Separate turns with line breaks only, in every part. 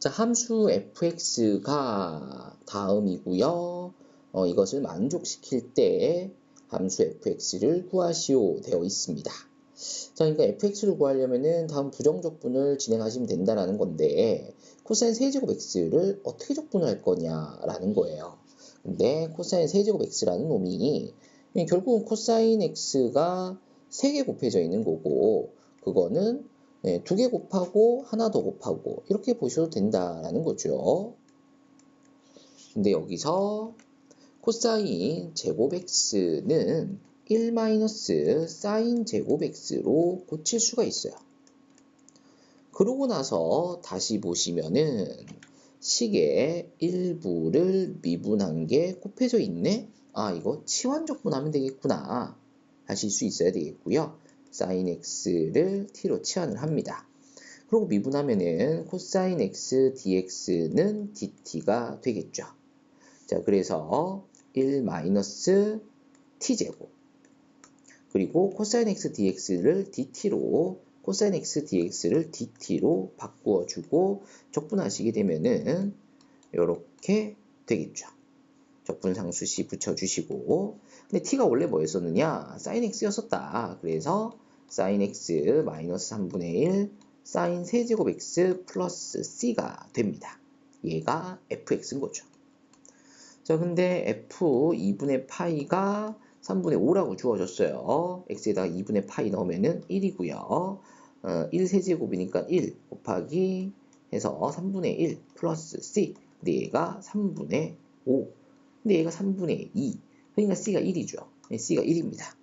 자, 함수 fx가 다음이고요. 어, 이것을 만족시킬 때 함수 fx를 구하시오 되어 있습니다. 자, 그러니까 fx를 구하려면은 다음 부정적분을 진행하시면 된다라는 건데 코사인 세제곱 x를 어떻게 적분할 거냐라는 거예요. 근데 코사인 세제곱 x라는 놈이 결국은 코사인 x가 3개 곱해져 있는 거고 그거는 네, 두 개 곱하고 하나 더 곱하고 이렇게 보셔도 된다라는 거죠. 근데 여기서 코사인 제곱 x는 1 마이너스 사인 제곱 x로 고칠 수가 있어요. 그러고 나서 다시 보시면은 식의 일부를 미분한 게 곱해져 있네? 아, 이거 치환적분하면 되겠구나. 하실 수 있어야 되겠고요. Sin x를 t로 치환을 합니다. 그리고 미분하면은 코사인 x dx는 dt가 되겠죠. 자, 그래서 1 마이너스 t제곱 그리고 코사인 x dx를 dt로 코사인 x dx를 dt로 바꾸어 주고 적분하시게 되면은 이렇게 되겠죠. 적분상수 시 붙여주시고 근데 t가 원래 뭐였었느냐? sin x였었다. 그래서 sin x 마이너스 3분의 1 sin 세제곱 x 플러스 c가 됩니다. 얘가 fx인 거죠. 자, 근데 f 2분의 파이가 3분의 5라고 주어졌어요. x에다가 2분의 파이 넣으면은 1이고요. 어, 1 세제곱이니까 1 곱하기 해서 3분의 1 플러스 c. 근데 얘가 3분의 5. 근데 얘가 3분의 2. 그러니까 c가 1이죠. c가 1입니다.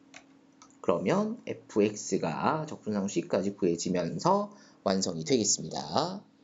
그러면 fx가 적분상 c까지 구해지면서 완성이 되겠습니다.